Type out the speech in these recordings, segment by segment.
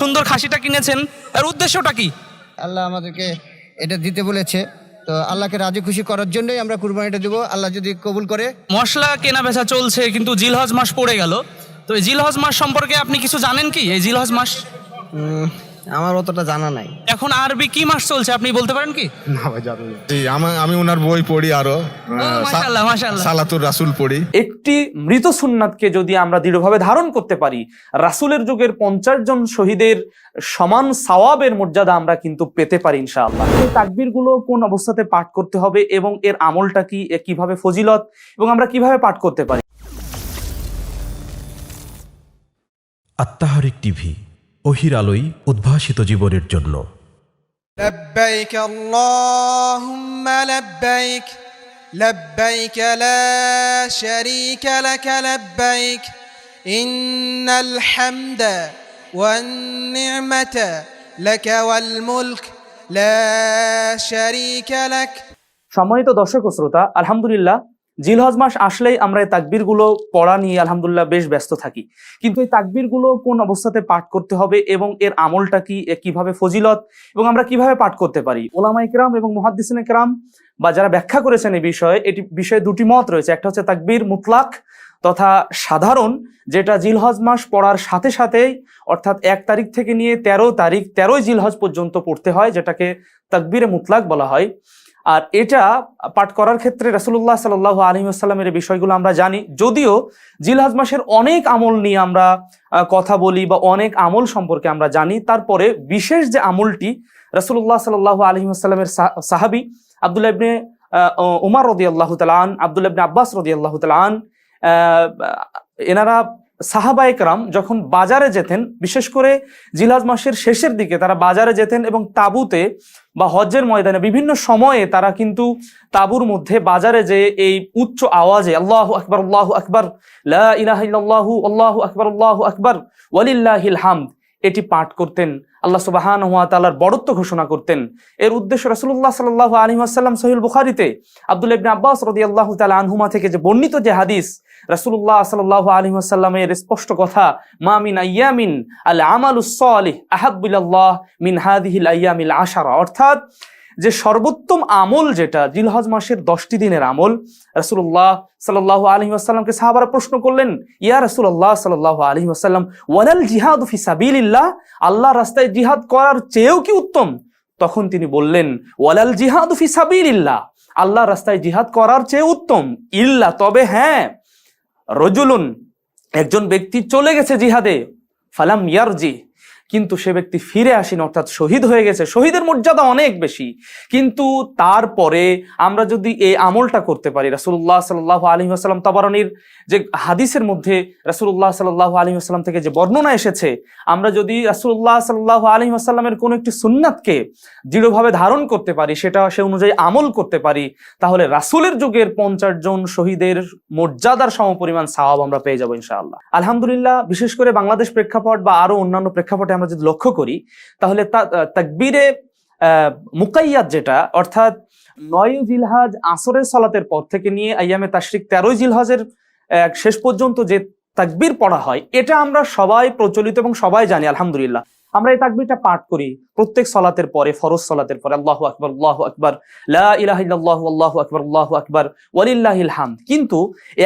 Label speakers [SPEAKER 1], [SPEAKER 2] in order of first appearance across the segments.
[SPEAKER 1] সুন্দর খাসিটা কিনেছেন এর উদ্দেশ্যটা কি?
[SPEAKER 2] আল্লাহ আমাদেরকে এটা দিতে বলেছে। তো আল্লাহকে রাজি খুশি করার জন্যই আমরা কুরবানিটা দেবো। আল্লাহ যদি কবুল করে।
[SPEAKER 1] মশলা কেনা বেচা চলছে কিন্তু জিলহজ মাস পড়ে গেল। তো এই জিলহজ মাস সম্পর্কে আপনি কিছু জানেন কি? এই জিলহজ মাস?
[SPEAKER 2] আমার অতটা জানা নাই।
[SPEAKER 1] এখন আরবি কি মাস চলছে আপনি বলতে পারেন কি?
[SPEAKER 3] না ভাই জানি না। জি আমি আমি ওনার বই পড়ি আরও।
[SPEAKER 1] মাশাআল্লাহ, মাশাআল্লাহ।
[SPEAKER 3] সালাতুর রাসুল পড়ি।
[SPEAKER 4] একটি মৃত সুন্নাতকে যদি আমরা দৃঢ়ভাবে ধারণ করতে পারি রাসূলের যুগের পঞ্চাশ জন শহীদের সমান সওয়াবের মর্যাদা আমরা কিন্তু পেতে পারি ইনশাআল্লাহ। এই তাকবীরগুলো কোন অবস্থাতে পাঠ করতে হবে এবং এর আমলটা কি এ কীভাবে ফজিলত এবং আমরা কীভাবে পাঠ করতে পারি?
[SPEAKER 5] আত্মাহারিক টিভি অহির আলোই উদ্ভাসিত জীবনের জন্য
[SPEAKER 6] لبيك اللهم لبيك لبيك لا شريك لك لبيك إن الحمد والنعمة لك والملك لا شريك لك
[SPEAKER 4] সম্মানিত দর্শক ও শ্রোতা আলহামদুলিল্লাহ জিলহজ মাস আসলেই আমরা এই তাকবীরগুলো পড়া নিয়ে আলহামদুলিল্লাহ বেশ ব্যস্ত থাকি। কিন্তু এই তাকবীরগুলো কোন অবস্থাতে পাঠ করতে হবে এবং এর আমলটা কি কীভাবে ফজিলত, এবং আমরা কীভাবে পাঠ করতে পারি? ওলামা ইকরাম এবং মুহাদ্দিসিন ইকরাম বা যারা ব্যাখ্যা করেছেন এই বিষয়ে, এটি বিষয়ে দুটি মত রয়েছে। একটা হচ্ছে তাকবীর মুতলাক তথা সাধারণ, যেটা জিলহজ মাস পড়ার সাথে সাথেই, অর্থাৎ এক তারিখ থেকে নিয়ে তেরো তারিখ, তেরোই জিলহজ পর্যন্ত পড়তে হয়, যেটাকে তাকবীরে মুতলাক বলা হয়। আর এটা পাঠ করার ক্ষেত্রে রাসুল্লাহ সাল আলী আসসালামের বিষয়গুলো আমরা জানি। যদিও জিলহাজ মাসের অনেক আমল নিয়ে আমরা কথা বলি বা অনেক আমল সম্পর্কে আমরা জানি, তারপরে বিশেষ যে আমলটি রাসুল্লাহ সাল আলী আসসালামের সাহাবি আবদুল্লাহ ইবনে উমার রদি আল্লাহ তালান আবদুল্লাহ ইবনে আব্বাস রদি আল্লাহ তালান এনারা সাহাবা একরাম যখন বাজারে যেতেন, বিশেষ করে জিলহাজ মাসের শেষের দিকে তারা বাজারে যেতেন এবং তাঁবুতে বা হজ্জের ময়দানে বিভিন্ন সময়ে তারা কিন্তু তাঁবুর মধ্যে বাজারে যে এই উচ্চ আওয়াজে আল্লাহ আকবর আল্লাহ আকবর, লা ইলাহা ইল্লাল্লাহু, আল্লাহু আকবর আল্লাহু আকবর, ওয়ালিল্লাহিল হামদ, এটি পাঠ করতেন। আল্লাহ সুবাহান ওয়া তাআলার বড়ত্ব ঘোষণা করতেন। এর উদ্দেশ্য রাসূলুল্লাহ সাল্লাল্লাহু আলাইহি ওয়াসাল্লাম সহিহ বুখারীতে আব্দুল্লাহ ইবনে আব্বাস রাদিয়াল্লাহু তাআলা আনহুমা থেকে যে বর্ণিত যে হাদিস রাসূলুল্লাহ সাল্লাল্লাহু আলাইহি ওয়াসাল্লামের স্পষ্ট কথা, মা মিন আইয়ামিন আল আমালুস সালিহ আহাব্বু ইলাল্লাহ মিন হাদিহিল আইয়ামিল আশারা। অর্থাৎ যে সর্বোত্তম আমল যেটা, জিলহজ মাসের দশটি দিনের আমল, রাসূলুল্লাহ সাল্লাল্লাহু আলাইহি ওয়াসাল্লামকে সাহাবারা প্রশ্ন করলেন, ইয়া রাসূলুল্লাহ সাল্লাল্লাহু আলাইহি ওয়াসাল্লাম, ওয়ালাল জিহাদু ফি সাবিলিল্লাহ? আল্লাহ রাস্তায় জিহাদ করার চেয়েও কি উত্তম? তখন তিনি বললেন, ওয়ালাল জিহাদু ফি সাবিলিল্লাহ। আল্লাহ রাস্তায় জিহাদ করার চেয়ে উত্তম। ইল্লা, তবে হ্যাঁ রজুলুন একজন ব্যক্তি চলে গেছে জিহাদে ফালাম ইয়ারজি। কিন্তু সে ব্যক্তি ফিরে আসেন, অর্থাৎ শহীদ হয়ে গেছে। শহীদের মর্যাদা অনেক বেশি। কিন্তু তারপরে আমরা যদি এই আমলটা করতে পারি রাসুল্লাহ সাল্লাহ আলী আসাল্লাম তাবারনির যে হাদিসের মধ্যে রাসুল্লাহ সাল্লাহ আলী থেকে যে বর্ণনা এসেছে, আমরা যদি রাসুল্লাহ সাল্লাহ আলী কোনো একটি সুন্নাতকে দৃঢ়ভাবে ধারণ করতে পারি, সেটা সে অনুযায়ী আমল করতে পারি, তাহলে রাসুলের যুগের পঞ্চাশ জন শহীদের মর্যাদার সমপরিমাণ সাহাব আমরা পেয়ে যাব ইনশাআল্লাহ। আলহামদুলিল্লাহ, বিশেষ করে বাংলাদেশ প্রেক্ষাপট বা আরও অন্যান্য প্রেক্ষাপটে আমরা যদি লক্ষ্য করি তাহলে তাকবীরে আহ, মুকাইয়াত যেটা অর্থাৎ নয় জিলহাজ আসরের সালাতের পর থেকে নিয়ে আইয়ামে তাশরিক তেরোই জিলহাজের শেষ পর্যন্ত যে তাকবীর পড়া হয় এটা আমরা সবাই প্রচলিত এবং সবাই জানি আলহামদুলিল্লাহ। আমরা এই তাকবীরটা পাঠ করি প্রত্যেক সলাতের পরে ফরজ সলাতের পরে আল্লাহ আকবর আল্লাহ আকবর আল্লাহু আকবর আল্লাহু আকবর ওয়ালিল্লাহিল হামদ। কিন্তু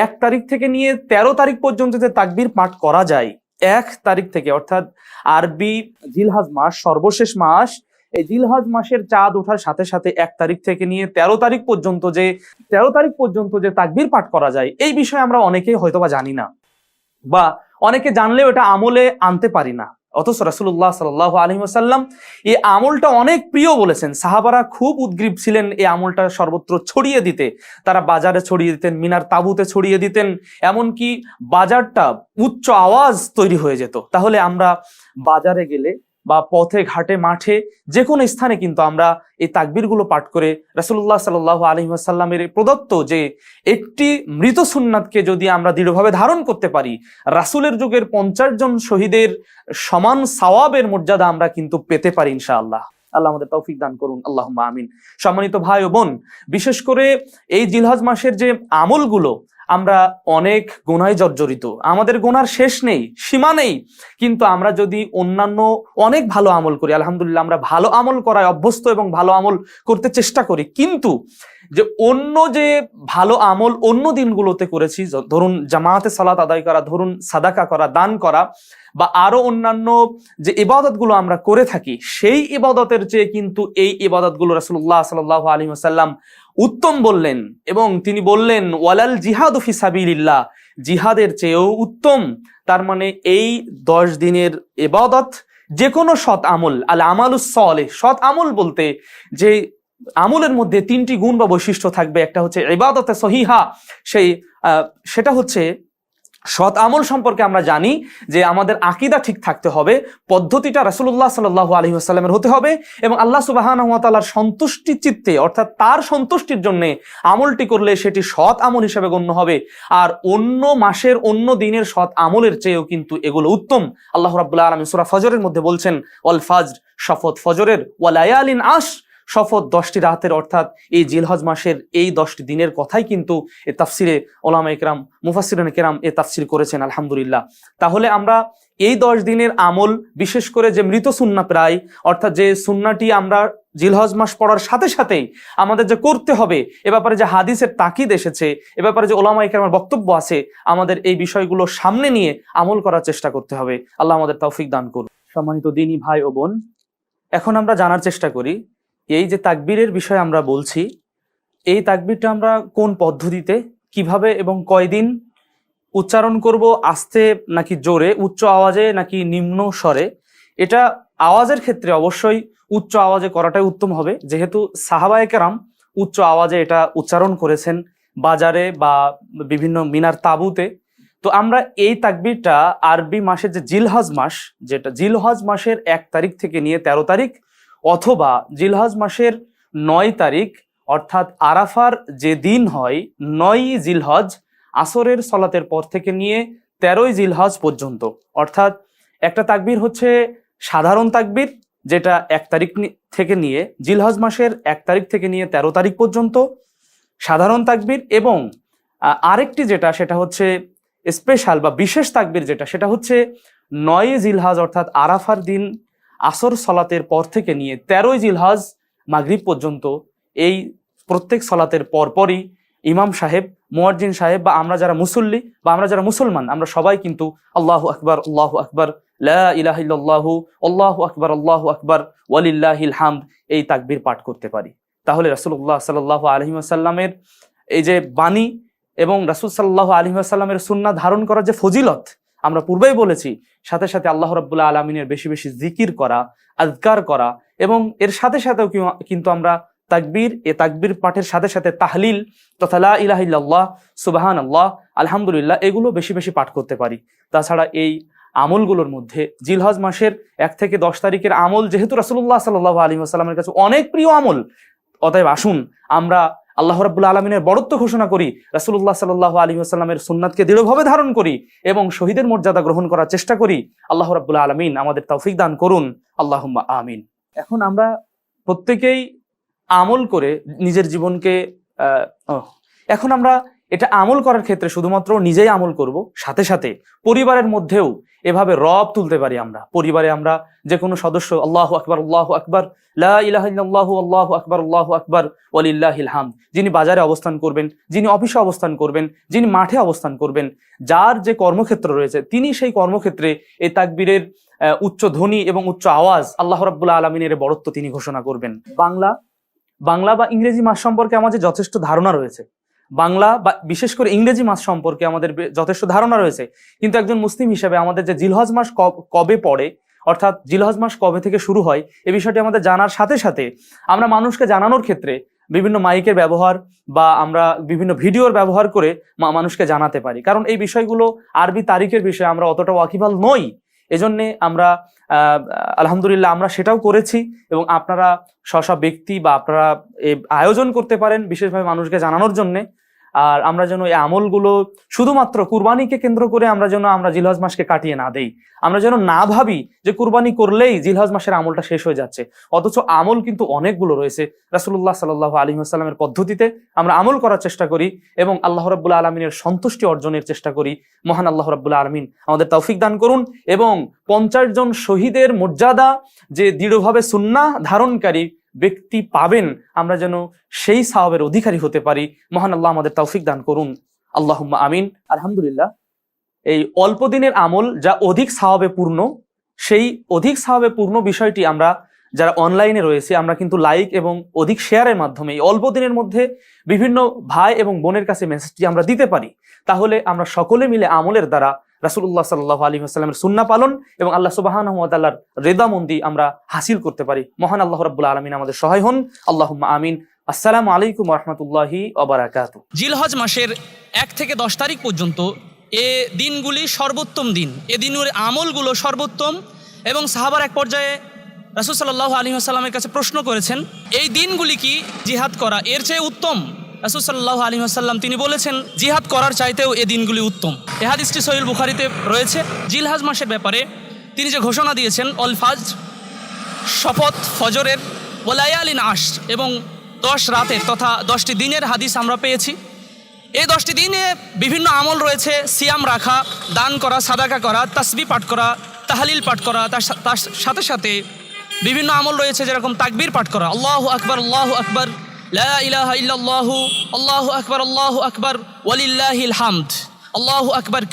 [SPEAKER 4] এক তারিখ থেকে নিয়ে তেরো তারিখ পর্যন্ত যে তাকবীর পাঠ করা যায় এক তারিখ থেকে, অর্থাৎ আরবি জিলহাজ মাস, সর্বশেষ মাস, এই জিলহাজ মাসের চাঁদ ওঠার সাথে সাথে এক তারিখ থেকে নিয়ে তেরো তারিখ পর্যন্ত যে, তেরো তারিখ পর্যন্ত যে তাকবির পাঠ করা যায়, এই বিষয়ে আমরা অনেকেই হয়তোবা জানি না। বা অনেকে জানলেও এটা আমলে আনতে পারি না। অথচ রাসুল্লাহ সাল আলহিম আসাল্লাম এই আমলটা অনেক প্রিয় বলেছেন। সাহাবারা খুব উদ্গ্রীব ছিলেন এই আমলটা সর্বত্র ছড়িয়ে দিতে। তারা বাজারে ছড়িয়ে দিতেন, মিনার তাবুতে ছড়িয়ে দিতেন, এমনকি বাজারটা উচ্চ আওয়াজ তৈরি হয়ে যেত। তাহলে আমরা বাজারে গেলে বা পথে, ঘাটে, মাঠে যে কোনো স্থানে কিন্তু আমরা এই তাকবীরগুলো পাঠ করে রাসুল্লাহ সাল আলী আসাল্লামের প্রদত্ত যে একটি মৃত সুন্নাতকে যদি আমরা দৃঢ়ভাবে ধারণ করতে পারি, রাসুলের যুগের পঞ্চাশ জন শহীদের সমান সওয়াবের মর্যাদা আমরা কিন্তু পেতে পারি ইনশাআল্লাহ। আল্লাহ আমাদের তৌফিক দান করুন। আল্লাহ আমিন। সম্মানিত ভাই ও বোন, বিশেষ করে এই জিলহজ মাসের যে আমলগুলো আমরা অনেক গুনায় জর্জরিত। আমাদের গোনার শেষ নেই, সীমা নেই। কিন্তু আমরা যদি অন্যান্য অনেক ভালো আমল করি, আলহামদুলিল্লাহ আমরা ভালো আমল করায় অভ্যস্ত এবং ভালো আমল করতে চেষ্টা করি। কিন্তু যে অন্য যে ভালো আমল অন্য দিনগুলোতে করেছি ধরুন জামাতে সালাত আদায় করা, ধরুন সাদাকা করা, দান করা, বা আরও অন্যান্য যে ইবাদতগুলো আমরা করে থাকি, সেই ইবাদতের চেয়ে কিন্তু এই ইবাদতগুলো রাসূলুল্লাহ সাল্লাল্লাহু আলাইহি ওয়াসাল্লাম উত্তম বললেন এবং তিনি বললেন, ওয়ালাল জিহাদ ফিসাবিল্লা জিহাদের চেয়েও উত্তম। তার মানে এই দশ দিনের এবাদত যে কোনো সৎ আমল, আল আমালুস সলে সৎ আমল বলতে যে আমলের মধ্যে তিনটি গুণ বা বৈশিষ্ট্য থাকবে। একটা হচ্ছে এবাদতে সহিহা, সেই সেটা হচ্ছে সৎ আমল সম্পর্কে আমরা জানি যে আমাদের আকিদা ঠিক থাকতে হবে, পদ্ধতিটা রাসূলুল্লাহ সাল্লাল্লাহু আলাইহি ওয়াসাল্লামের হতে হবে এবং আল্লাহ সুবহানাহু ওয়া তাআলার সন্তুষ্টি চিত্তে, অর্থাৎ তার সন্তুষ্টির জন্য আমলটি করলে সেটি সৎ আমল হিসেবে গণ্য হবে। আর অন্য মাসের, অন্য দিনের সৎ আমলের চেয়েও কিন্তু এগুলো উত্তম। আল্লাহ রাব্বুল আলামিন সূরা ফজরের মধ্যে বলছেন, ওয়াল ফাজ শপথ ফজরের ওয়ালায়ালিন আশ শপথ দশটি রাতের অর্থাৎ এই জিলহজ মাসের এই দশটি দিনের কথাই কিন্তু এ তাফসিরে ওলামা একরাম মুফাসিরিন কেরাম এ তাফসির করেছেন, আলহামদুলিল্লাহ। তাহলে আমরা এই দশ দিনের আমল, বিশেষ করে যে মৃত সুন্না প্রায়, অর্থাৎ যে সুন্নাটি আমরা জিলহজ মাস পড়ার সাথে সাথেই আমাদের যে করতে হবে, এ ব্যাপারে যে হাদিসের তাকিদ এসেছে, এ ব্যাপারে যে ওলামা একরামের বক্তব্য আছে, আমাদের এই বিষয়গুলো সামনে নিয়ে আমল করার চেষ্টা করতে হবে। আল্লাহ আমাদের তৌফিক দান করুন সম্মানিত দিনী ভাই ও বোন, এখন আমরা জানার চেষ্টা করি এই যে তাকবীরের বিষয়ে আমরা বলছি, এই তাকবীরটা আমরা কোন পদ্ধতিতে, কীভাবে এবং কয়দিন উচ্চারণ করব আস্তে নাকি জোরে, উচ্চ আওয়াজে নাকি নিম্ন স্বরে? এটা আওয়াজের ক্ষেত্রে অবশ্যই উচ্চ আওয়াজে করাটাই উত্তম হবে। যেহেতু সাহাবায়ে কেরাম উচ্চ আওয়াজে এটা উচ্চারণ করেছেন বাজারে বা বিভিন্ন মিনার তাঁবুতে। তো আমরা এই তাকবীরটা আরবি মাসের যে জিলহজ মাস, যেটা জিলহজ মাসের এক তারিখ থেকে নিয়ে তেরো তারিখ অথবা জিলহজ মাসের নয় তারিখ, অর্থাৎ আরাফার যে দিন হয়, নয় জিলহজ আসরের সলাতের পর থেকে নিয়ে তেরোই জিলহজ পর্যন্ত। অর্থাৎ একটা তাকবির হচ্ছে সাধারণ তাকবির, যেটা এক তারিখ থেকে নিয়ে, জিলহজ মাসের এক তারিখ থেকে নিয়ে তেরো তারিখ পর্যন্ত সাধারণ তাকবির এবং আরেকটি যেটা, সেটা হচ্ছে স্পেশাল বা বিশেষ তাকবির যেটা, সেটা হচ্ছে নয় জিলহাজ, অর্থাৎ আরাফার দিন আসর সলাতের পর থেকে নিয়ে তেরোই জিলহাজ মাগরিব পর্যন্ত এই প্রত্যেক সলাতের পরপরই ইমাম সাহেব মোয়ার্জিন সাহেব বা আমরা যারা মুসল্লি বা আমরা যারা মুসলমান, আমরা সবাই কিন্তু আল্লাহ আকবর, আল্লাহ আকবার, লা ইলাহা ইল্লাল্লাহু, আল্লাহু আকবার আল্লাহু আকবার, ওয়ালিল্লাহিল হামদ এই তাকবীর পাঠ করতে পারি। তাহলে রাসূলুল্লাহ সাল্লাল্লাহু আলাইহি ওয়াসাল্লামের এই যে বাণী এবং রাসূল সাল্লাহ আলাইহি ওয়াসাল্লামের সুন্নাহ ধারণ করার যে ফজিলত আমরা পূর্বেই বলেছি, সাথে সাথে আল্লাহ রাব্বুল্লাহ আলমিনের বেশি বেশি জিকির করা আজকার করা এবং এর সাথে সাথেও কিন্তু আমরা তাকবীর, এ তাকবীর পাঠের সাথে সাথে তাহলিল তথা লা ইলাহা ইল্লাল্লাহ সুবাহান আল্লাহ আলহামদুলিল্লাহ এগুলো বেশি বেশি পাঠ করতে পারি। তাছাড়া এই আমলগুলোর মধ্যে জিলহজ মাসের এক থেকে দশ তারিখের আমল যেহেতু রাসূলুল্লাহ সাল্লাহ আলী আসসালামের কাছে অনেক প্রিয় আমল, অতএব আসুন আমরা আল্লাহ রাব্বুল আলমিনের বড়ত্ব ঘোষণা করি, রাসূলুল্লাহ সাল্লাহ আলী আসসালামের সুন্নাতকে দৃঢ়ভাবে ধারণ করি এবং শহীদের মর্যাদা গ্রহণ করার চেষ্টা করি, আল্লাহ রাব্বুল আলমিন আমাদের তৌফিক দান করুন। আল্লাহ আমিন। এখন আমরা প্রত্যেকেই আমল করে নিজের জীবনকে এখন আমরা এটা আমল করার ক্ষেত্রে শুধুমাত্র নিজেই আমল করব, সাথে সাথে পরিবারের মধ্যেও এভাবে রব তুলতে পারি আমরা। পরিবারে আমরা যে কোনো সদস্য, আল্লাহ আকবর আল্লাহ আকবর, লা আল্লাহ আকবর, আল্লাহু আকবর, ওয়ালিল্লাহিল হামদ। যিনি বাজারে অবস্থান করবেন, যিনি অফিসে অবস্থান করবেন, যিনি মাঠে অবস্থান করবেন, যার যে কর্মক্ষেত্র রয়েছে, তিনি সেই কর্মক্ষেত্রে এই তাকবীরের উচ্চ ধ্বনি এবং উচ্চ আওয়াজ আল্লাহ রাব্বুল্লাহ আলমিনের বড়ত্ব তিনি ঘোষণা করবেন। বাংলা বাংলা বা ইংরেজি মাস সম্পর্কে আমাদের যথেষ্ট ধারণা রয়েছে বাংলা বা বিশেষ করে ইংরেজি মাস সম্পর্কে আমাদের যথেষ্ট ধারণা রয়েছে। কিন্তু একজন মুসলিম হিসেবে আমাদের যে জিলহজ মাস কবে পড়ে, অর্থাৎ জিলহজ মাস কবে থেকে শুরু হয়, এ বিষয়টি আমাদের জানার সাথে সাথে আমরা মানুষকে জানানোর ক্ষেত্রে বিভিন্ন মাইকের ব্যবহার বা আমরা বিভিন্ন ভিডিওর ব্যবহার করে মানুষকে জানাতে পারি। কারণ এই বিষয়গুলো আরবি তারিখের বিষয়ে আমরা অতটা ওয়াকিবাল নই। এজন্যে আমরা আলহামদুলিল্লাহ আমরা সেটাও করেছি এবং আপনারা স্ব ব্যক্তি বা আপনারা আয়োজন করতে পারেন বিশেষভাবে মানুষকে জানানোর জন্যে। আর আমরা যেন এই আমলগুলো শুধুমাত্র কুরবানিকে কেন্দ্র করে আমরা যেন আমরা জিলহজ মাসকে কাটিয়ে না দেই। আমরা যেন না ভাবি যে কুরবানি করলেই জিলহজ মাসের আমলটা শেষ হয়ে যাচ্ছে। অথচ আমল কিন্তু অনেকগুলো রয়েছে। রাসুল্লাহ সাল্লাহ আলী আসসালামের পদ্ধতিতে আমরা আমল করার চেষ্টা করি এবং আল্লাহ রাবুল্লাহ আলমিনের সন্তুষ্টি অর্জনের চেষ্টা করি। মহান আল্লাহ রাবুল্লাহ আলমিন আমাদের তৌফিক দান করুন এবং পঞ্চাশ জন শহীদের মর্যাদা যে দৃঢ়ভাবে সুন্না ধারণকারী ব্যক্তি পাবেন, আমরা যেন সেই সাহাবের অধিকারী হতে পারি। মহান আল্লাহ আমাদের তৌফিক দান করুন। আল্লাহ আমিন। আলহামদুলিল্লাহ, এই অল্প দিনের আমল যা অধিক সাহাবে পূর্ণ, সেই অধিক সাহাবে পূর্ণ বিষয়টি আমরা যারা অনলাইনে রয়েছে, আমরা কিন্তু লাইক এবং অধিক শেয়ারের মাধ্যমে এই অল্প দিনের মধ্যে বিভিন্ন ভাই এবং বোনের কাছে মেসেজটি আমরা দিতে পারি। তাহলে আমরা সকলে মিলে আমলের দ্বারা রাসুল্লাহ সাল্লাহ আলী আসসালামের সুন্না পালন এবং আল্লাহ সুবাহান আল্লাহর রেদামন্দি আমরা হাসিল করতে পারি। মহান আল্লাহ রাবুল্লাহ আলমিন আমাদের সহায় হন। আল্লাহ আমিন। আসসালামু আলাইকুম রহমতুল্লাহি অবরাকাত
[SPEAKER 1] জিলহজ মাসের এক থেকে দশ তারিখ পর্যন্ত এ দিনগুলি সর্বোত্তম দিন। এ দিনের আমলগুলো সর্বোত্তম এবং সাহাবার এক পর্যায়ে রাসুল সাল্লাহ আলী আসাল্লামের কাছে প্রশ্ন করেছেন, এই দিনগুলি কি জিহাদ করা এর চেয়ে উত্তম? রাসুল সাল্লাহ আলী আসাল্লাম তিনি বলেছেন, জিহাদ করার চাইতেও এ দিনগুলি উত্তম। এ হাদিসটি সহিল বুখারিতে রয়েছে। জিলহাজ মাসের ব্যাপারে তিনি যে ঘোষণা দিয়েছেন, অল ফাজ, শপথ, ফজরের ওলায়ালিন আশ এবং দশ রাতের তথা দশটি দিনের হাদিস আমরা পেয়েছি। এই দশটি দিনে বিভিন্ন আমল রয়েছে, সিয়াম রাখা, দান করা, সাদাকা করা, তাসবি পাঠ করা, তাহালিল পাঠ করা, তার তার সাথে সাথে বিভিন্ন আমল রয়েছে, যেরকম তাকবির পাঠ করা, আল্লাহ আকবর আল্লাহ আকবর লা আল্লাহু আকবর আল্লাহু আকবর আল্লাহু আকবর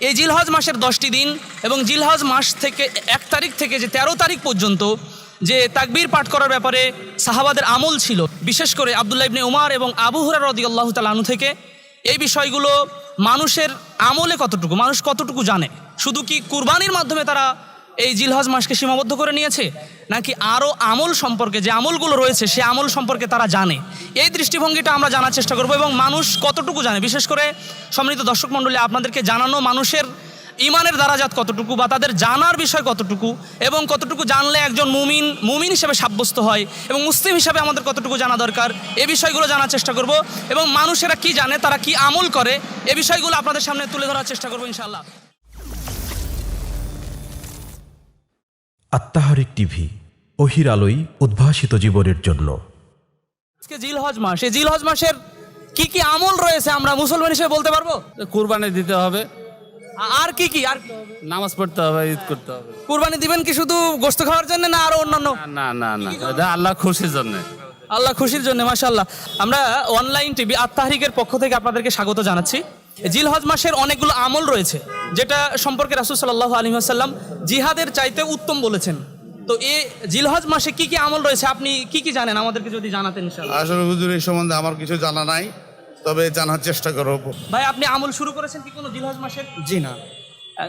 [SPEAKER 1] এই জিলহজ মাসের দশটি দিন এবং জিলহজ মাস থেকে এক তারিখ থেকে যে তেরো তারিখ পর্যন্ত যে তাকবীর পাঠ করার ব্যাপারে সাহাবাদের আমল ছিল, বিশেষ করে আবদুল্লাহ ইবনে উমার এবং আবু হুরার রদি আল্লাহ তালানু থেকে, এই বিষয়গুলো মানুষের আমলে কতটুকু, মানুষ কতটুকু জানে? শুধু কি কুরবানির মাধ্যমে তারা এই জিলহজ মাসকে সীমাবদ্ধ করে নিয়েছে? নাকি আরও আমল সম্পর্কে যে আমলগুলো রয়েছে, সে আমল সম্পর্কে তারা জানে? এই দৃষ্টিভঙ্গিটা আমরা জানার চেষ্টা করব এবং মানুষ কতটুকু জানে? বিশেষ করে সম্মিলিত দর্শক মণ্ডলী, আপনাদেরকে জানানো মানুষের ইমানের দ্বারাজাত কতটুকু বা তাদের জানার বিষয় কতটুকু এবং কতটুকু জানলে একজন মুমিন মুমিন হিসেবে সাব্যস্ত হয় এবং মুসলিম হিসাবে আমাদের কতটুকু জানা দরকার? এ বিষয়গুলো জানার চেষ্টা করব এবং মানুষেরা কি জানে, তারা কি আমল করে, এ বিষয়গুলো আপনাদের সামনে তুলে ধরার চেষ্টা করব ইনশাআল্লাহ।
[SPEAKER 5] আত্মাহারিক টিভি অহির আলোয় উদ্ভাসিত জীবনের জন্য।
[SPEAKER 1] আজকে জিলহজ মাস এই জিলহজ মাসের কি কি আমল রয়েছে আমরা মুসলমান হিসেবে বলতে পারব?
[SPEAKER 7] কুরবানি দিতে হবে।
[SPEAKER 1] আর কি কি? আর
[SPEAKER 7] নামাজ পড়তে হবে ঈদ করতে হবে।
[SPEAKER 1] কুরবানি দিবেন কি শুধু গোস্ত খাওয়ার জন্য না আরও অন্যান্য?
[SPEAKER 7] না না না এটা আল্লাহ খুশির জন্য।
[SPEAKER 1] আল্লাহ খুশির জন্য মাশাল্লাহ আমরা অনলাইন টিভি আত্মাহারিকের পক্ষ থেকে আপনাদেরকে স্বাগত জানাচ্ছি। জিলহজ মাসের অনেকগুলো আমল রয়েছে যেটা সম্পর্কে রাসুল সাল্লাহ আলী আসাল্লাম জিহাদের চাইতে উত্তম বলেছেন। তো এ জিলহজ মাসে কি কি আমল রয়েছে আপনি কি কি জানেন? আমাদেরকে যদি জানাতেন
[SPEAKER 8] আসলে হুজুর এই সম্বন্ধে আমার কিছু জানা নাই তবে জানার চেষ্টা করব।
[SPEAKER 1] ভাই আপনি আমল শুরু করেছেন কি কোনো জিলহজ মাসের?
[SPEAKER 9] জি না।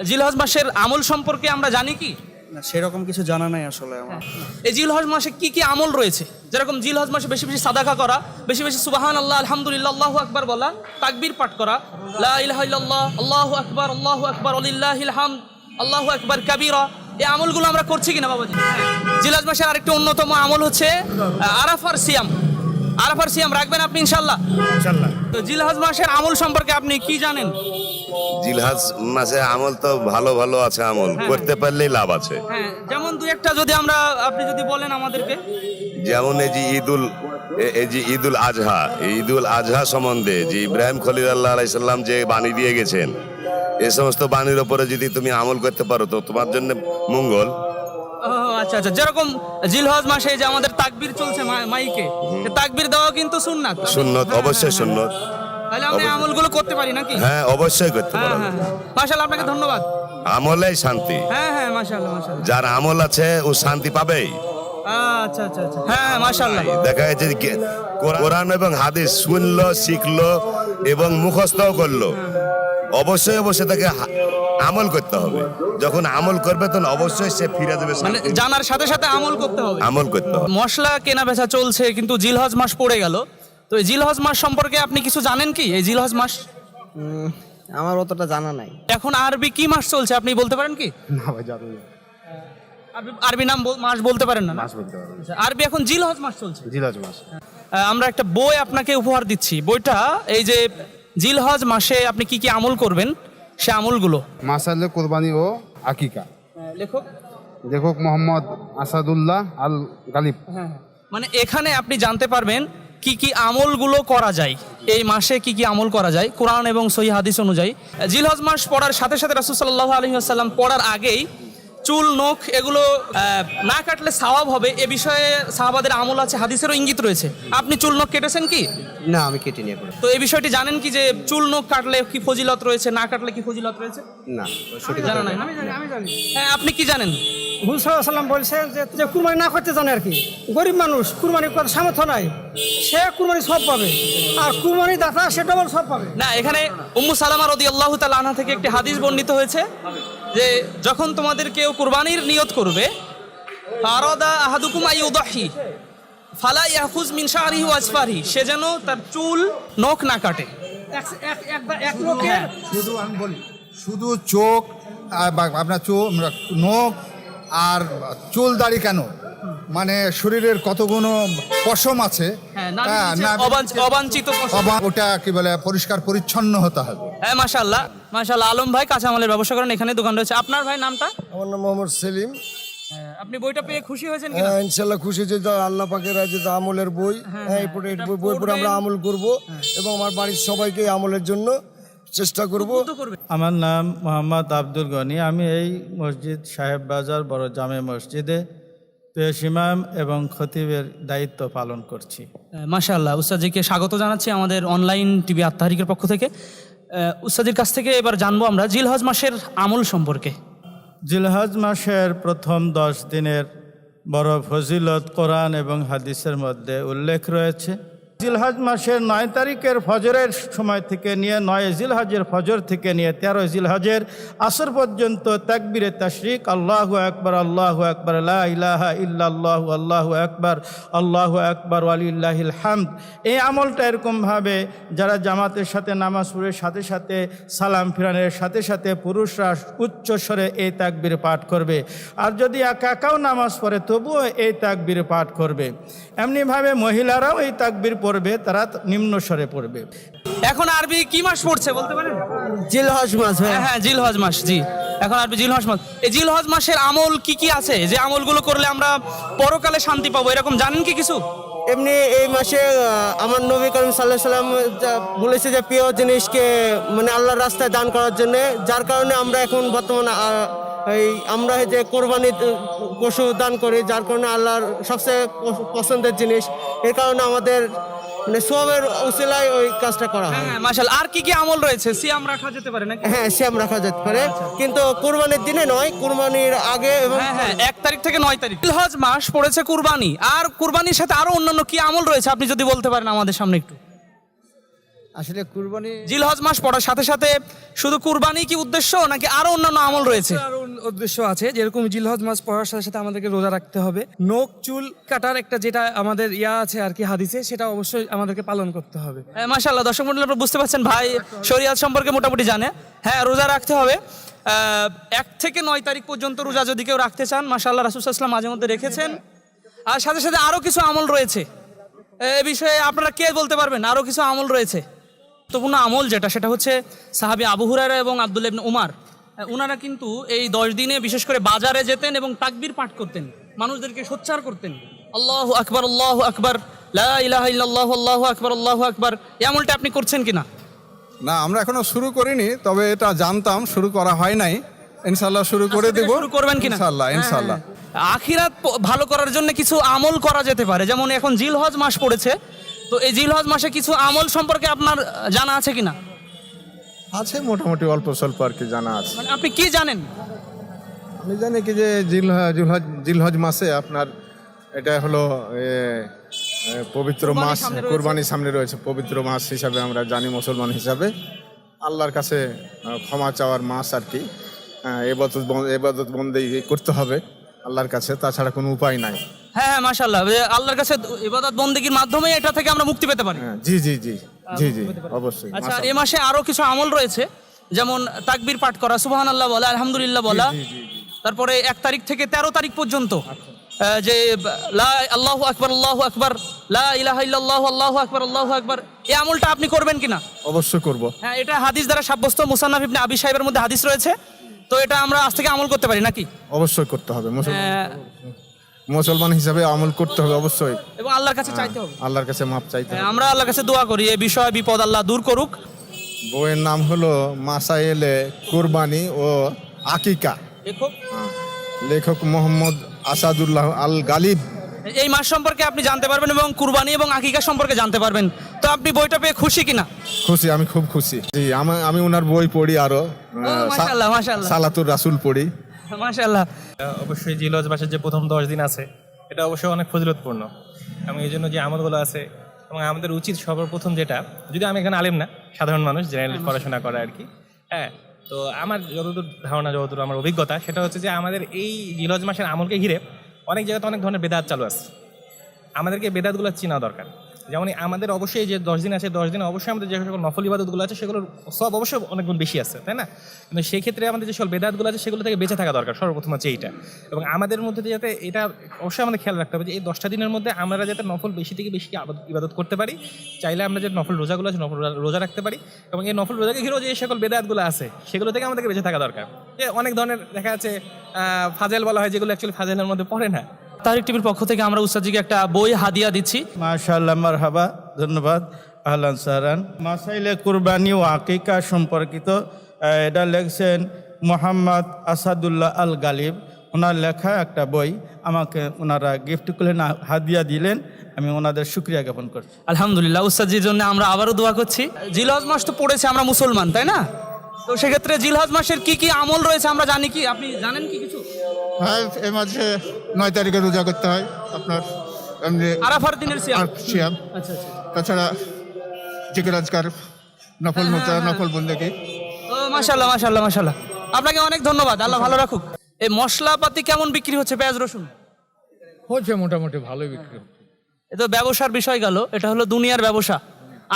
[SPEAKER 1] জিলহজ মাসের আমল সম্পর্কে আমরা জানি কি?
[SPEAKER 9] না, সেরকম কিছু জানা নাই আসলে আমার।
[SPEAKER 1] এই জিলহজ মাসে কি কি আমল রয়েছে? যেরকম জিলহজ মাসে বেশি বেশি সাদাকা করা বেশি বেশি সুবাহান আল্লাহ আলহামদুলিল্লাহ আল্লাহু আকবার বলা তাকবির পাঠ করা লা ইলাহা ইল্লাল্লাহ আল্লাহু আকবার আল্লাহু আকবার ওয়ালিল্লাহিল হামদ আল্লাহু আকবার কাবীরা। এই আমলগুলো আমরা করছি কিনা বাবাজি? জিলহজ মাসের আরেকটি অন্যতম আমল হচ্ছে আরাফার সিয়াম। আরাফার সিয়াম রাখবেন আপনি ইনশাআল্লাহ
[SPEAKER 8] ইনশাল্লাহ।
[SPEAKER 1] তো জিলহজ মাসের আমল সম্পর্কে আপনি কি জানেন?
[SPEAKER 10] জিলহাজ মাসে আমল তো ভালো ভালো আছে আমল। করতে পারলেই লাভ আছে।
[SPEAKER 1] হ্যাঁ যেমন দুই একটা যদি আমরা আপনি যদি বলেন আমাদেরকে।
[SPEAKER 10] যেমন এই যে ঈদুল এ- এই যে ঈদুল আজহা ঈদুল আজহা সম্বন্ধে যে ইব্রাহিম খলিল আল্লাহ আলাইসাল্লাম যে বাণী দিয়ে গেছেন এই সমস্ত বাণীর ওপরে যদি তুমি আমল করতে পারো তো তোমার জন্য মঙ্গল।
[SPEAKER 1] আচ্ছা আচ্ছা। যেরকম জিলহজ মাসে যে আমাদের তাকবীর চলছে মাইকে তাকবীর দেওয়া কিন্তু সুন্নাত।
[SPEAKER 10] সুন্নত অবশ্যই সুন্নত।
[SPEAKER 1] তাহলে আমরা আমলগুলো করতে পারি নাকি?
[SPEAKER 10] হ্যাঁ অবশ্যই করতে
[SPEAKER 1] হ্যাঁ হ্যাঁ মাশাআল্লাহ আপনাকে ধন্যবাদ।
[SPEAKER 10] আমলেই শান্তি।
[SPEAKER 1] হ্যাঁ হ্যাঁ মাশাআল্লাহ মাশাআল্লাহ।
[SPEAKER 10] যার আমল আছে ও শান্তি পাবেই
[SPEAKER 1] আচ্ছা আচ্ছা আচ্ছা। হ্যাঁ হ্যাঁ মাশাআল্লাহ।
[SPEAKER 10] দেখা যাচ্ছে কোরআন এবং হাদিস শুনলো শিখলো এবং মুখস্থও করল। অবশ্যই অবশ্যই তাকে আমল করতে হবে। যখন আমল করবে তখন অবশ্যই সে ফিরে যাবে
[SPEAKER 1] মানে জানার সাথে সাথে আমল করতে হবে।
[SPEAKER 10] আমল করতে হবে।
[SPEAKER 1] মশলা কেনা বেচা চলছে কিন্তু জিলহজ মাস পড়ে গেল। তো এই জিলহজ মাস সম্পর্কে আপনি কিছু জানেন কি? এই জিলহজ মাস?
[SPEAKER 9] আমার অতটা জানা নাই।
[SPEAKER 1] এখন আরবি কি মাস চলছে আপনি বলতে পারেন কি?
[SPEAKER 9] না ভাই জানি না।
[SPEAKER 1] আরবি- আরবি নাম মাস বলতে পারেন না?
[SPEAKER 3] মাস বলতে পারব
[SPEAKER 1] আচ্ছা, আরবি এখন জিল হজ মাস চলছে।
[SPEAKER 3] জিলাজ মাস।
[SPEAKER 1] আমরা একটা বই আপনাকে উপহার দিচ্ছি। বইটা এই যে জিল হজ মাসে আপনি কি কি আমল করবেন? সে আমলগুলো।
[SPEAKER 3] মাসালে কোরবানি ও আকিকা।
[SPEAKER 1] লেখক?
[SPEAKER 3] লেখক মোহাম্মদ আসাদুল্লাহ আল গালিব।
[SPEAKER 1] মানে এখানে আপনি জানতে পারবেন কি কি আমলগুলো করা যায়। এই মাসে কি কি আমল করা যায় কোরআন এবং সহি হাদিস অনুযায়ী। জিলহজ মাস পড়ার সাথে সাথে রাসুল সাল্লাহ আলহি আসাল্লাম পড়ার আগেই চুল নখ এগুলো না কাটলে সাওয়াব হবে। এ বিষয়ে সাহাবাদের আমল আছে হাদিসেরও ইঙ্গিত রয়েছে। আপনি চুল নখ কেটেছেন কি?
[SPEAKER 2] না আমি কেটে নিয়ে পড়ি
[SPEAKER 1] তো এই বিষয়টি জানেন কি যে চুল নখ কাটলে কি ফজিলত রয়েছে না কাটলে কি ফজিলত রয়েছে?
[SPEAKER 2] না সঠিক
[SPEAKER 1] জানা নাই? হ্যাঁ আপনি কি জানেন?
[SPEAKER 9] হুল সাল্লাম বলছে যে যে কুরবানি না করতে জানে আর কি। গরিব মানুষ কুরবানি করার সামর্থ্য নাই। সে কুরবানি সব পাবে। আর কুরবানি দাতা সে ডবল সব পাবে।
[SPEAKER 1] না এখানে উম্মু সালামা রদি আল্লাহ আনহা থেকে একটি হাদিস বর্ণিত হয়েছে। যে যখন তোমাদের কেউ কুরবানির নিয়ত করবে ফারাদা আহাদুকুম আই উদাহি ফালা ইয়াহুজ মিন শাহরিহি ওয়া আসফারিহি সে যেন তার চুল নখ না কাটে।
[SPEAKER 9] লোকের
[SPEAKER 11] শুধু আমি বলি শুধু চোখ আর আপনার চোখ নখ আর চুল দাড়ি কেন? মানে শরীরের কতগুলো পশম আছে
[SPEAKER 1] হ্যাঁ
[SPEAKER 11] হ্যাঁ,
[SPEAKER 1] অবাঞ্ছিত
[SPEAKER 11] ওটা কি বলে পরিষ্কার পরিচ্ছন্ন হতে হবে।
[SPEAKER 1] হ্যাঁ মাশাআল্লাহ মাশাআল্লাহ। আলম ভাই কাঁচামালের ব্যবসা করেন এখানে দোকান রয়েছে। আপনার ভাই নামটা?
[SPEAKER 9] আমার নাম মোহাম্মদ সেলিম।
[SPEAKER 1] হ্যাঁ, আপনি বইটা পেয়ে খুশি হয়েছেন কিনা?
[SPEAKER 9] হ্যাঁ ইনশাল্লাহ খুশি যে আল্লাহ পাকের আছে আমলের বই। হ্যাঁ এই পরে- বই বই পড়ে আমরা আমল করব এবং আমার বাড়ির সবাইকে আমলের জন্য চেষ্টা করব।
[SPEAKER 12] আমার নাম মোহাম্মদ আব্দুল গনি। আমি এই মসজিদ সাহেব বাজার বড় জামে মসজিদে পেশ ইমাম এবং খতিবের দায়িত্ব পালন করছি।
[SPEAKER 1] মাশাআল্লাহ উস্তাদজিকে স্বাগত জানাচ্ছি আমাদের অনলাইন টিভি আত্মহারিকের পক্ষ থেকে। উস্তাদির উস্তাদের কাছ থেকে এবার জানব আমরা জিলহজ মাসের আমল সম্পর্কে।
[SPEAKER 12] জিলহজ মাসের প্রথম দশ দিনের বড় ফজিলত কোরআন এবং হাদিসের মধ্যে উল্লেখ রয়েছে। জিলহজ মাসের নয় তারিখের ফজরের সময় থেকে নিয়ে নয় জিলহাজের ফজর থেকে নিয়ে তেরো জিলহাজের আসর পর্যন্ত তাকবিরে তাশরিক, আল্লাহু আকবর আল্লাহু আকবর ইলাহা ইল্লাল্লাহু, আল্লাহু আকবর আল্লাহু আকবর আলিল্লাহিল হামদ। এই আমলটা এরকমভাবে যারা জামাতের সাথে নামাজ পড়ে, সাথে সাথে সালাম ফিরানের সাথে সাথে পুরুষরা উচ্চ স্বরে এই তাকবির পাঠ করবে। আর যদি একা একাও নামাজ পড়ে, তবুও এই তাকবির পাঠ করবে। এমনিভাবে মহিলারাও এই তাকবির পড়বে তারা নিম্ন স্বরে পড়বে।
[SPEAKER 1] এখন আরবি কি মাস পড়ছে বলতে পারেন?
[SPEAKER 2] জিল হজ মাস
[SPEAKER 1] হ্যাঁ। হ্যাঁ জিলহজ মাস জি। এখন আরবি জিলহজ মাস। এই জিলহজ মাসের আমল কি কি আছে? যে আমলগুলো করলে আমরা পরকালে শান্তি পাবো এরকম জানেন কি কিছু?
[SPEAKER 2] এমনি এই মাসে আমার নবী করিম সাল্লাহ সাল্লাম বলেছে যে প্রিয় জিনিসকে মানে আল্লাহর রাস্তায় দান করার জন্য যার কারণে আমরা এখন বর্তমানে আহ, এই আমরা এই যে কোরবানি পশু দান করি যার কারণে আল্লাহর সবচেয়ে পছন্দের জিনিস। এর কারণে আমাদের মানে সবের উসিলায় ওই কাজটা করা হয়।
[SPEAKER 1] হ্যাঁ মাশাল আর কি কি আমল রয়েছে? সিয়াম রাখা যেতে পারে নাকি?
[SPEAKER 2] হ্যাঁ সিয়াম রাখা যেতে পারে। কিন্তু কুরবানির দিনে নয় কুরবানির আগে এবং
[SPEAKER 1] হ্যাঁ হ্যাঁ এক তারিখ থেকে নয় তারিখ। হজ মাস পড়েছে কুরবানি। আর কুরবানির সাথে আরও অন্যান্য কি আমল রয়েছে? আপনি যদি বলতে পারেন আমাদের সামনে একটু।
[SPEAKER 2] আসলে কুরবানি
[SPEAKER 1] জিলহজ মাস পড়ার সাথে সাথে শুধু কুরবানি কি উদ্দেশ্য নাকি আরও অন্যান্য আমল রয়েছে?
[SPEAKER 9] আরও উদ্দেশ্য আছে যেরকম জিলহজ মাস পড়ার সাথে সাথে আমাদেরকে রোজা রাখতে হবে। নখ চুল কাটার একটা যেটা আমাদের ইয়া আছে আর কি হাদিসে সেটা অবশ্যই আমাদেরকে পালন করতে হবে।
[SPEAKER 1] হ্যাঁ মাশাল্লাহ দর্শক মন্ডলী আপনারা বুঝতে পারছেন ভাই শরিয়াত সম্পর্কে মোটামুটি জানে। হ্যাঁ রোজা রাখতে হবে। এক থেকে নয় তারিখ পর্যন্ত রোজা যদি কেউ রাখতে চান মাশাল্লাহ রাসুসাল্লাম মাঝে মধ্যে রেখেছেন। আর সাথে সাথে আরও কিছু আমল রয়েছে। এ বিষয়ে আপনারা কে বলতে পারবেন? আরও কিছু আমল রয়েছে। গুরুত্বপূর্ণ আমল যেটা সেটা হচ্ছে সাহাবি আবু হুরায়রা এবং আব্দুল ইবনে উমার। ওনারা কিন্তু এই দশ দিনে বিশেষ করে বাজারে যেতেন এবং তাকবির পাঠ করতেন মানুষদেরকে সোচ্চার করতেন। আল্লাহ আকবর আল্লাহ আকবর লা ইলাহা ইল্লাল্লাহু আল্লাহু আকবর আল্লাহু আকবর আপনি করছেন কিনা?
[SPEAKER 3] না আমরা এখনও শুরু করিনি তবে এটা জানতাম শুরু করা হয় নাই। ইনশাল্লাহ শুরু করে দেব।
[SPEAKER 1] শুরু করবেন কিনা?
[SPEAKER 3] ইনশাল্লাহ ইনশাল্লাহ
[SPEAKER 1] আখিরাত ভালো করার জন্য কিছু আমল করা যেতে পারে যেমন এখন জিল হজ মাস পড়েছে। তো এই জিলহজ মাসে কিছু আমল সম্পর্কে আপনার জানা আছে কিনা?
[SPEAKER 3] আছে মোটামুটি অল্প স্বল্প আর কি জানা আছে।
[SPEAKER 1] মানে আপনি কি জানেন?
[SPEAKER 3] আমি জানি কি যে জিলহজ জিলহজ মাসে আপনার এটা হলো পবিত্র মাস কোরবানির সামনে রয়েছে পবিত্র মাস হিসাবে আমরা জানি মুসলমান হিসাবে। আল্লাহর কাছে ক্ষমা চাওয়ার মাস আর কি। এবাদত এবাদত বন্দেই করতে হবে আল্লাহর কাছে তাছাড়া কোনো উপায় নাই।
[SPEAKER 1] হ্যাঁ হ্যাঁ মাশাল্লাহ আল্লাহর কাছে ইবাদত বন্দেগীর মাধ্যমে এটা থেকে আমরা মুক্তি পেতে পারি।
[SPEAKER 3] হ্যাঁ জি জি জি জি জি অবশ্যই
[SPEAKER 1] আচ্ছা
[SPEAKER 3] মাশাআল্লাহ।
[SPEAKER 1] এ মাসে আরও কিছু আমল রয়েছে যেমন তাকবির পাঠ করা সুবহান আল্লাহ বলা আলহামদুলিল্লাহ বলা। তারপরে এক তারিখ থেকে তেরো তারিখ পর্যন্ত যে লা আল্লাহু আকবার আল্লাহু আকবার লা ইলাহা ইল্লাল্লাহু আল্লাহু আকবার আল্লাহু আকবার এই আমলটা আপনি করবেন কিনা?
[SPEAKER 3] অবশ্যই করব।
[SPEAKER 1] হ্যাঁ এটা হাদিস দ্বারা সাব্যস্ত মুসান্নাফ ইবনে আবি সাহেবের মধ্যে হাদিস রয়েছে। তো এটা আমরা আজ থেকে আমল করতে পারি নাকি?
[SPEAKER 3] অবশ্যই করতে হবে মুসলমান হিসাবে আমল করতে হবে অবশ্যই।
[SPEAKER 1] এবং আল্লাহর কাছে চাইতে হবে।
[SPEAKER 3] আল্লাহর কাছে মাপ চাইতে হবে।
[SPEAKER 1] হ্যাঁ, আমরা আল্লাহর কাছে দোয়া করি এই বিষয় বিপদ আল্লাহ দূর করুক।
[SPEAKER 3] বইয়ের নাম হলো মাসাইলে কুরবানি ও আকিকা।
[SPEAKER 1] দেখো
[SPEAKER 3] লেখক মোহাম্মদ আসাদুল্লাহ আল গালিব
[SPEAKER 1] এই মাস সম্পর্কে আপনি জানতে পারবেন এবং কুরবানি এবং আকিকা সম্পর্কে জানতে পারবেন। তো আপনি বইটা পেয়ে খুশি কিনা?
[SPEAKER 3] খুশি আমি খুব খুশি। জি আমি আমি ওনার বই পড়ি আরও।
[SPEAKER 1] মাশাআল্লাহ, মাশাআল্লাহ।
[SPEAKER 3] সালাতুর রাসুল পড়ি।
[SPEAKER 1] মাশাআল্লাহ।
[SPEAKER 13] অবশ্যই জিলজ মাসের যে প্রথম দশ দিন আছে এটা অবশ্যই অনেক ফজিলতপূর্ণ। এবং এই জন্য যে আমলগুলো আছে এবং আমাদের উচিত সর্বপ্রথম যেটা যদি আমি এখানে আলেম না সাধারণ মানুষ জেনারেল পড়াশোনা করা আর কি হ্যাঁ তো আমার যতদূর ধারণা যতদূর আমার অভিজ্ঞতা সেটা হচ্ছে যে আমাদের এই জিলজ মাসের আমলকে ঘিরে অনেক জায়গাতে অনেক ধরনের বেদাত চালু আছে। আমাদেরকে বেদাতগুলো চেনা দরকার। যেমন আমাদের অবশ্যই যে দশ দিন আছে, দশ দিন অবশ্যই আমাদের যে সকল নফল ইবাদতগুলো আছে, সেগুলোর সব অবশ্যই অনেক গুণ বেশি আছে, তাই না? কিন্তু সেই ক্ষেত্রে আমাদের যে সকল বেদাতগুলো আছে, সেগুলো থেকে বেঁচে থাকা দরকার সর্বপ্রথম হচ্ছে এইটা। এবং আমাদের মধ্যে যাতে এটা অবশ্যই আমাদের খেয়াল রাখতে হবে যে এই দশটা দিনের মধ্যে আমরা যাতে নফল বেশি থেকে বেশি ইবাদত করতে পারি, চাইলে আমরা যে নফল রোজাগুলো আছে, নফল রোজা- রাখতে পারি এবং এই নফল রোজাকে ঘিরেও যে সকল বেদাতগুলো আছে, সেগুলো থেকে আমাদেরকে বেঁচে থাকা দরকার। যে অনেক ধরনের দেখা যাচ্ছে ফাজেল বলা হয়, যেগুলো অ্যাকচুয়ালি ফাজেলের মধ্যে পড়ে না।
[SPEAKER 1] তারিক টিভির পক্ষ থেকে আমরা উস্তাদজিকে একটা বই হাদিয়া দিচ্ছি।
[SPEAKER 12] মাশাআল্লাহ মারহাবা ধন্যবাদ। আহলান সাহরান মাসাইলে কুরবানি ও আকিকা সম্পর্কিত এটা লেখছেন মোহাম্মদ আসাদুল্লাহ আল গালিব। ওনার লেখা একটা বই আমাকে ওনারা গিফট করলেন হাদিয়া দিলেন আমি ওনাদের শুক্রিয়া জ্ঞাপন করছি।
[SPEAKER 1] আলহামদুলিল্লাহ উস্তাদজির জন্য আমরা আবারও দোয়া করছি। জিলহজ মাস তো পড়েছে আমরা মুসলমান তাই না? তো সেক্ষেত্রে জিলহজ মাসের কি কি আমল রয়েছে আমরা জানি কি? আপনি জানেন কি কিছু?
[SPEAKER 11] হ্যাঁ এ মাঝে নয় তারিখে রোজা করতে হয় আপনার এমনি
[SPEAKER 1] আরাফার দিনের সিয়াম।
[SPEAKER 11] সিয়াম।
[SPEAKER 1] আচ্ছা আচ্ছা।
[SPEAKER 11] তাছাড়া জিকির আজকার নফল মোচা নফল বন্দেকে
[SPEAKER 1] ও মাশাল্লাহ মাশাল্লাহ মাশাল্লাহ আপনাকে অনেক ধন্যবাদ আল্লাহ ভালো রাখুক। এই মশলাপাতি কেমন বিক্রি হচ্ছে পেঁয়াজ রসুন?
[SPEAKER 12] হচ্ছে মোটামুটি ভালোই বিক্রি
[SPEAKER 1] এ তো ব্যবসার বিষয় গেল এটা হলো দুনিয়ার ব্যবসা।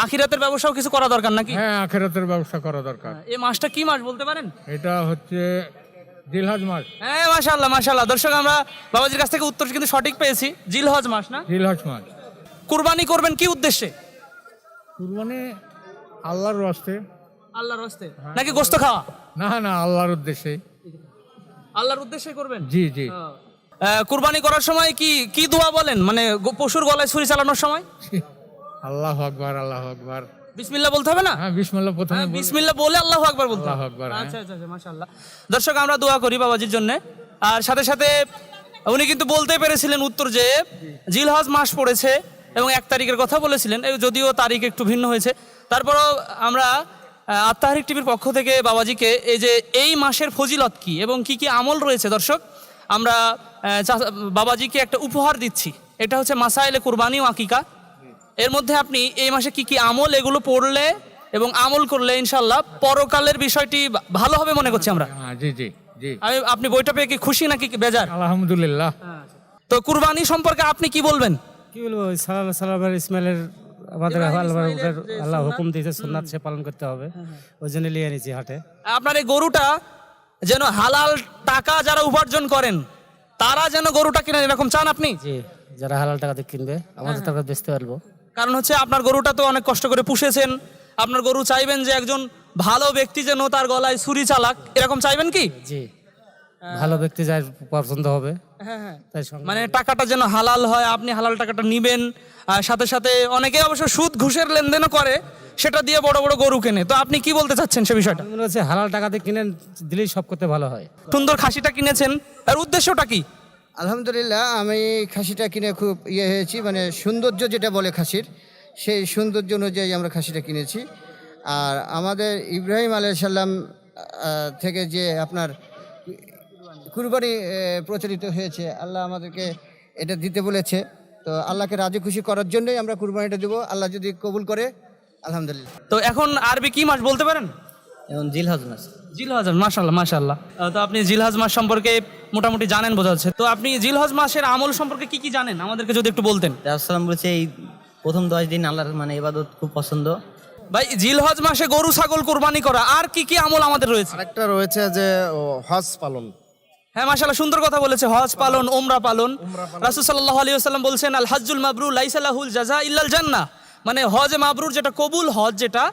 [SPEAKER 1] আখিরাতের ব্যবসাও কিছু করা দরকার নাকি?
[SPEAKER 12] হ্যাঁ আখেরাতের ব্যবসা করা দরকার।
[SPEAKER 1] এই মাসটা কি মাস বলতে পারেন?
[SPEAKER 12] এটা হচ্ছে জিলহাজ মাস।
[SPEAKER 1] হ্যাঁ মাশাল্লাহ মাশাল্লাহ দর্শক আমরা বাবাজির কাছ থেকে উত্তর কিন্তু সঠিক পেয়েছি। জিলহজ মাস না?
[SPEAKER 12] জিলহাজ মাস।
[SPEAKER 1] কুরবানি করবেন কি উদ্দেশ্যে?
[SPEAKER 12] মানে আল্লাহর রাস্তে।
[SPEAKER 1] আল্লাহর হস্তে নাকি গোস্ত খাওয়া?
[SPEAKER 12] না না আল্লাহর উদ্দেশ্যে।
[SPEAKER 1] আল্লাহর উদ্দেশ্যে করবেন?
[SPEAKER 12] জি জি।
[SPEAKER 1] কুরবানি করার সময় কি কি দোয়া বলেন? মানে পশুর গলায় ছুরি চালানোর সময়?
[SPEAKER 12] আল্লাহ আকবার আল্লাহ আকবার।
[SPEAKER 1] বিসমিল্লাহ বলতে হবে না?
[SPEAKER 12] হ্যাঁ বিসমিল্লাহ প্রথমে
[SPEAKER 1] হ্যাঁ, বিসমিল্লাহ বলে আল্লাহ আকবার বলতে
[SPEAKER 12] আল্লাহু আকবার, হ্যাঁ।
[SPEAKER 1] আচ্ছা আচ্ছা আচ্ছা, মাশাআল্লাহ। দর্শক আমরা দোয়া করি বাবাজির জন্য। আর সাথে সাথে উনি কিন্তু বলতে পেরেছিলেন উত্তর যে জিলহজ মাস পড়েছে এবং এক তারিখের কথা বলেছিলেন যদিও তারিখ একটু ভিন্ন হয়েছে। তারপরও আমরা আত্মাহারিক টিভির পক্ষ থেকে বাবাজিকে এই যে এই মাসের ফজিলত কি এবং কি কি আমল রয়েছে দর্শক আমরা বাবাজিকে একটা উপহার দিচ্ছি। এটা হচ্ছে মাসাইলে কুরবানি ও আকিকা। এর মধ্যে আপনি এই মাসে কি কি আমল এগুলো পড়লে এবং আমল করলে ইনশাল্লাহ পরকালের বিষয়টি ভালো হবে মনে করছি আমরা?
[SPEAKER 12] হ্যাঁ জি জি জি।
[SPEAKER 1] আমি আপনি বইটা পেয়ে কি খুশি নাকি বেজার?
[SPEAKER 12] আলহামদুলিল্লাহ।
[SPEAKER 1] তো কুরবানি সম্পর্কে আপনি কি বলবেন?
[SPEAKER 9] কি বলব সালাম ইসমাইলের আমাদের আল্লাহ আল্লাহ হুকুম দিয়েছে সুন্নাত সে পালন করতে হবে। ওই জন্য নিয়ে নিয়েছি হাটে।
[SPEAKER 1] আপনার এই গরুটা যেন হালাল টাকা যারা উপার্জন করেন তারা যেন গরুটা কিনেন এরকম চান আপনি?
[SPEAKER 9] জি যারা হালাল টাকাতে কিনবে আমাদের টাকা বেচতে পারব।
[SPEAKER 1] কারণ হচ্ছে আপনার গরুটা তো অনেক কষ্ট করে পুষেছেন। আপনার গরু চাইবেন যে একজন ভালো ব্যক্তি যেন তার গলায় ছুরি চালাক। এরকম চাইবেন কি?
[SPEAKER 9] জি। ভালো ব্যক্তি যার পছন্দ হবে।
[SPEAKER 1] মানে টাকাটা যেন হালাল হয় আপনি হালাল টাকাটা নিবেন আর সাথে সাথে অনেকে অবশ্য সুদ ঘুষের লেনদেনও করে সেটা দিয়ে বড় বড় গরু কেনে। তো আপনি কি বলতে চাচ্ছেন সে বিষয়টা?
[SPEAKER 9] মনে হচ্ছে হালাল টাকাতে কিনে দিলেই সব করতে ভালো হয়।
[SPEAKER 1] সুন্দর খাসিটা কিনেছেন তার উদ্দেশ্যটা কি?
[SPEAKER 2] আলহামদুলিল্লাহ, আমি খাসিটা কিনে খুব ইয়ে হয়েছি মানে সৌন্দর্য যেটা বলে খাসির, সেই সৌন্দর্য অনুযায়ী আমরা খাসিটা কিনেছি। আর আমাদের ইব্রাহিম আলাইসাল্লাম থেকে যে আপনার কুরবানি প্রচলিত হয়েছে, আল্লাহ আমাদেরকে এটা দিতে বলেছে। তো আল্লাহকে রাজি খুশি করার জন্যই আমরা কুরবানিটা দেবো, আল্লাহ যদি কবুল করে, আলহামদুলিল্লাহ।
[SPEAKER 1] তো এখন আরবি কি মাস বলতে পারেন?
[SPEAKER 9] এবং জিলহজ মাস
[SPEAKER 1] জিলহজ মাশাল্লাহ আহ, তো আপনি জিলহজ মাস সম্পর্কে মোটামুটি জানেন বোঝা যাচ্ছে। তো আপনি জিলহজ মাসের আমল সম্পর্কে কি কি জানেন? আমাদেরকে যদি একটু বলতেন।
[SPEAKER 9] রাসসালাম বলছে এই প্রথম দশ দিন আল্লাহর মানে ইবাদত খুব পছন্দ।
[SPEAKER 1] ভাই জিলহজ মাসে গরু ছাগল কোরবানি করা আর কি কি আমল আমাদের রয়েছে?
[SPEAKER 2] আরেকটা রয়েছে যে হজ পালন।
[SPEAKER 1] হ্যাঁ মাশাল্লাহ সুন্দর কথা বলেছে হজ পালন ওমরা পালন। রাসুল সাল্লাহ আলী আসাল্লাম বলছেন আল হাজুল মাবরু লাইসালাহুল জাজা ইল্লাল জান্না মানে হজ মাবরুর যেটা কবুল হজ যেটা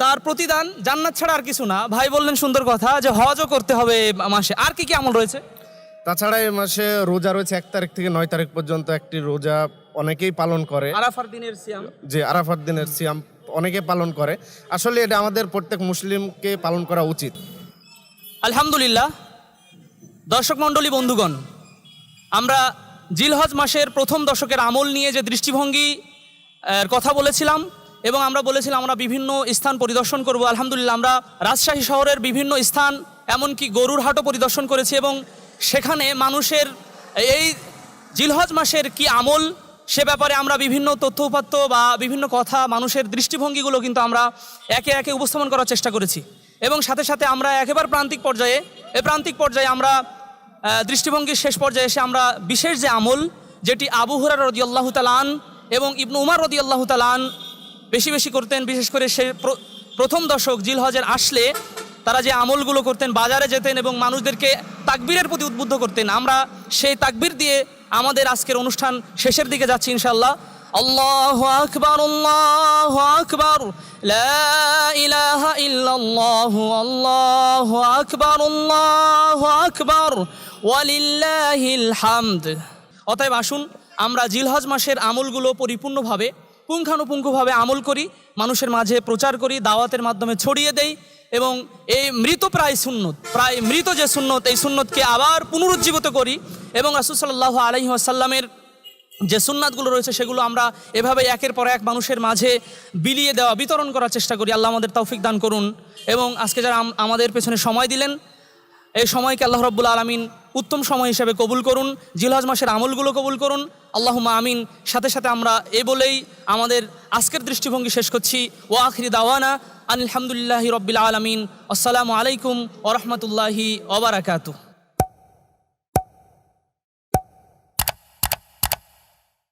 [SPEAKER 1] তার প্রতিদান জান্নাত ছাড়া আর কিছু না। ভাই বললেন সুন্দর কথা যে হজও করতে হবে মাসে। আর কি কি আমল রয়েছে?
[SPEAKER 2] তাছাড়া এই মাসে রোজা রয়েছে এক তারিখ থেকে নয় তারিখ পর্যন্ত একটি রোজা অনেকেই পালন করে।
[SPEAKER 1] আরাফার দিনের সিয়াম।
[SPEAKER 2] যে আরাফাত দিনের সিয়াম অনেকে পালন করে। আসলে এটা আমাদের প্রত্যেক মুসলিমকে পালন করা উচিত।
[SPEAKER 1] আলহামদুলিল্লাহ। দর্শক মণ্ডলী বন্ধুগণ আমরা জিলহজ মাসের প্রথম দশকের আমল নিয়ে যে দৃষ্টিভঙ্গি কথা বলেছিলাম এবং আমরা বলেছিলাম আমরা বিভিন্ন স্থান পরিদর্শন করব। আলহামদুলিল্লাহ আমরা রাজশাহী শহরের বিভিন্ন স্থান, এমনকি গরুর হাটও পরিদর্শন করেছি এবং সেখানে মানুষের এই জিলহজ মাসের কি আমল, সে ব্যাপারে আমরা বিভিন্ন তথ্য উপাত্ত বা বিভিন্ন কথা, মানুষের দৃষ্টিভঙ্গিগুলো কিন্তু আমরা একে একে উপস্থাপন করার চেষ্টা করেছি। এবং সাথে সাথে আমরা একেবারে প্রান্তিক পর্যায়ে, এ প্রান্তিক পর্যায়ে আমরা দৃষ্টিভঙ্গির শেষ পর্যায়ে এসে আমরা বিশেষ যে আমল, যেটি আবু হুরার রদি আল্লাহ তালান এবং ইবনু উমার রদি আল্লাহ তালান বেশি বেশি করতেন, বিশেষ করে সে প্রথম দশক, জিলহজের আসলে তারা যে আমলগুলো করতেন, বাজারে যেতেন এবং মানুষদেরকে তাকবীরের প্রতি উদ্বুদ্ধ করতেন। আমরা সেই তাকবীর দিয়ে আমাদের আজকের অনুষ্ঠান শেষের দিকে যাচ্ছি ইনশাল্লাহ আল্লাহ আকবর আল্লাহ আকবর আকবর, আল্লাহু আকবর, ওয়ালিল্লাহিল হামদ। অতএব আসুন, আমরা জিলহজ মাসের আমলগুলো পরিপূর্ণভাবে পুঙ্খানুপুঙ্খভাবে আমল করি, মানুষের মাঝে প্রচার করি, দাওয়াতের মাধ্যমে ছড়িয়ে দেই এবং এই মৃত প্রায় সুন্নত, প্রায় মৃত যে সুন্নত, এই সুন্নতকে আবার পুনরুজ্জীবিত করি এবং রাসুল সাল্লাহ আলহি আসাল্লামের যে সুন্নাতগুলো রয়েছে সেগুলো আমরা এভাবে একের পর এক মানুষের মাঝে বিলিয়ে দেওয়া, বিতরণ করার চেষ্টা করি। আল্লাহ আমাদের তৌফিক দান করুন এবং আজকে যারা আমাদের পেছনে সময় দিলেন, এই সময়কে আল্লাহ রব্বুল আলমিন উত্তম সময় হিসেবে কবুল করুন, জিলহজ মাসের আমলগুলো কবুল করুন। আল্লাহুমা আমিন। সাথে সাথে আমরা এ বলেই আমাদের আজকের দৃষ্টিভঙ্গি শেষ করছি। ও আখরি দাওয়ানা আলহামদুলিল্লাহ রব্বিল আলমিন। আসসালামু আলাইকুম ওরহমতুল্লাহি ওবরাকাতু